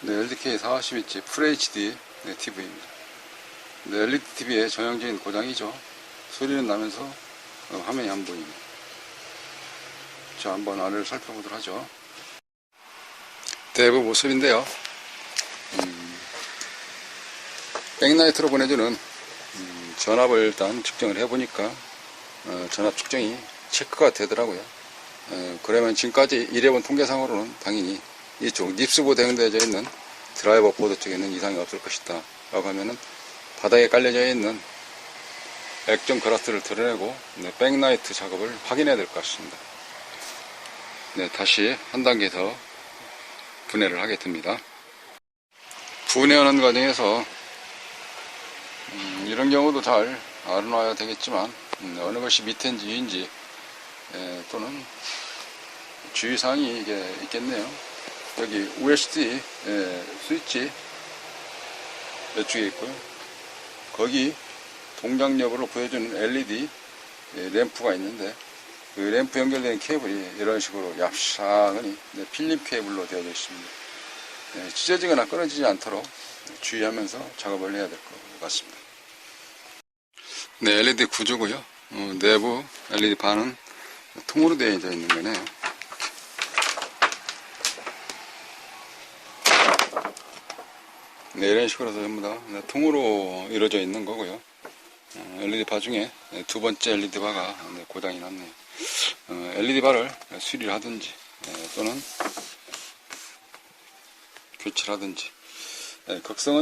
네, LDK 40인치 FHD 네, TV입니다. 네, LED TV의 전형적인 고장이죠. 소리는 나면서 어, 화면이 안 보입니다. 자, 한번 아래를 살펴보도록 하죠. 대부 모습인데요. 음, 백라이트로 보내주는 음, 전압을 일단 측정을 해보니까 어, 전압 측정이 체크가 되더라고요. 어, 그러면 지금까지 일해본 통계상으로는 당연히 이쪽 닙스보 대응되어져 있는 드라이버 보드 쪽에는 이상이 없을 것이다. 라고 하면은 바닥에 깔려져 있는 액정 그라스를 드러내고 네, 백라이트 작업을 확인해야 될 것 같습니다. 네, 다시 한 단계 더 분해를 하게 됩니다. 분해하는 과정에서 음, 이런 경우도 잘 알아놔야 되겠지만 음, 어느 것이 밑인지 위인지 에, 또는 주의사항이 이게 있겠네요. 여기 USB 에, 스위치 이쪽에 있고요. 거기 동작 여부를 보여주는 LED 에, 램프가 있는데 그 램프 연결된 케이블이 이런 식으로 얍상하니 네, 필름 케이블로 되어져 있습니다. 네, 찢어지거나 끊어지지 않도록 주의하면서 작업을 해야 될 것 같습니다. 네, LED 구조고요. 어, 내부 LED 반은 통으로 되어져 있는 거네요. 네, 이런 식으로 해서 전부 다 네, 통으로 이루어져 있는 거고요. 어, LED 바 중에 네, 두 번째 LED 바가 네, 고장이 났네요. 어, LED 바를 수리를 하든지 네, 또는 교체를 하든지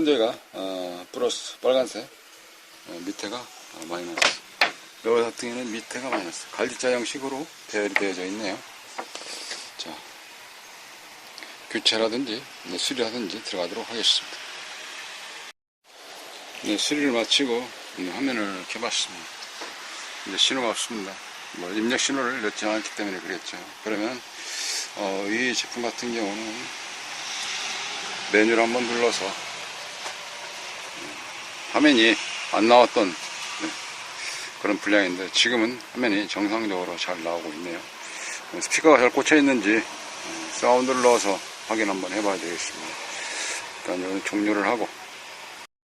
저희가 어, 플러스 빨간색 어, 밑에가 어, 마이너스 요 같은 경우는 밑에가 마이너스 갈지자 형식으로 배열이 되어져 있네요 자 교체라든지 네, 수리하든지 들어가도록 하겠습니다. 네, 수리를 마치고 네, 화면을 켜봤습니다. 이제 신호가 없습니다. 뭐 입력 신호를 넣지 않았기 때문에 그랬죠. 그러면 어, 이 제품 같은 경우는 메뉴를 한번 눌러서 음, 화면이 안 나왔던 네, 그런 분량인데 지금은 화면이 정상적으로 잘 나오고 있네요. 스피커가 잘 꽂혀 있는지 음, 사운드를 넣어서 확인 한번 해봐야 되겠습니다. 일단 여기는 종료를 하고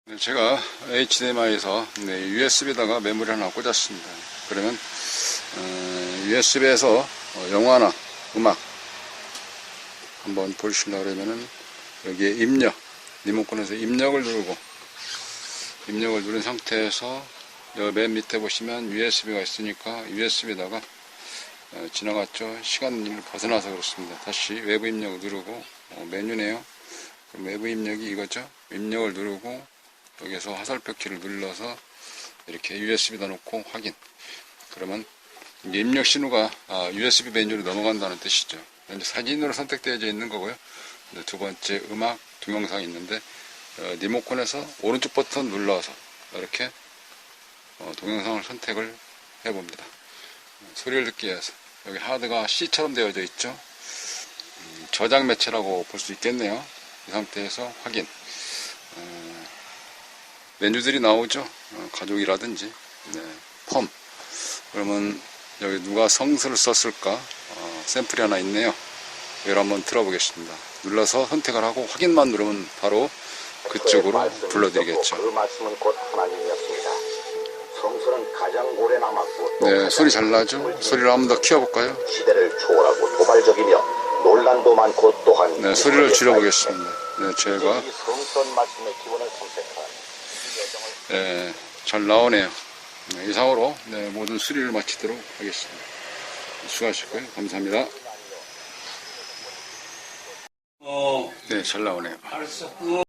네, 제가 HDMI에서 USB에다가 메모리 하나 꽂았습니다. 그러면 USB에서 영화나 음악 한번 보시려고 그러면은 여기에 입력 리모컨에서 입력을 누르고 입력을 누른 상태에서 여맨 밑에 보시면 USB가 있으니까 USB에다가 어, 지나갔죠. 시간을 벗어나서 그렇습니다. 다시 외부 입력 누르고 어, 메뉴네요. 그럼 외부 입력이 이거죠. 입력을 누르고 여기서 화살표 키를 눌러서 이렇게 USB에다 놓고 확인. 그러면 입력 신호가 아, USB 메뉴로 넘어간다는 뜻이죠. 이제 사진으로 선택되어져 있는 거고요. 두 번째 음악 동영상이 있는데 어, 리모컨에서 오른쪽 버튼 눌러서 이렇게 어, 동영상을 선택을 해봅니다. 어, 소리를 듣기 위해서 여기 하드가 C처럼 되어져 있죠. 음, 저장 매체라고 볼 수 있겠네요. 이 상태에서 확인. 어, 메뉴들이 나오죠. 어, 가족이라든지 네, 펌. 그러면 여기 누가 성수를 썼을까? 어, 샘플이 하나 있네요. 이걸 한번 들어보겠습니다. 눌러서 선택을 하고 확인만 누르면 바로 그쪽으로 불러드리겠죠. 그 말씀은 곧 하나님이었습니다. 성수는 가장 오래 남았고 또 네, 소리 잘 나죠? 소리를 한번 더 키워볼까요? 시대를 초월하고 도발적이며 논란도 많고 또한 네, 소리를 줄여보겠습니다. 네, 제가 이 성선 말씀의 기원을 선택한 이 여정을 네, 잘 나오네요. 네, 이상으로 네, 모든 수리를 마치도록 하겠습니다. 수고하셨고요. 감사합니다. 어, 네, 잘 나오네요. 알았어. 어.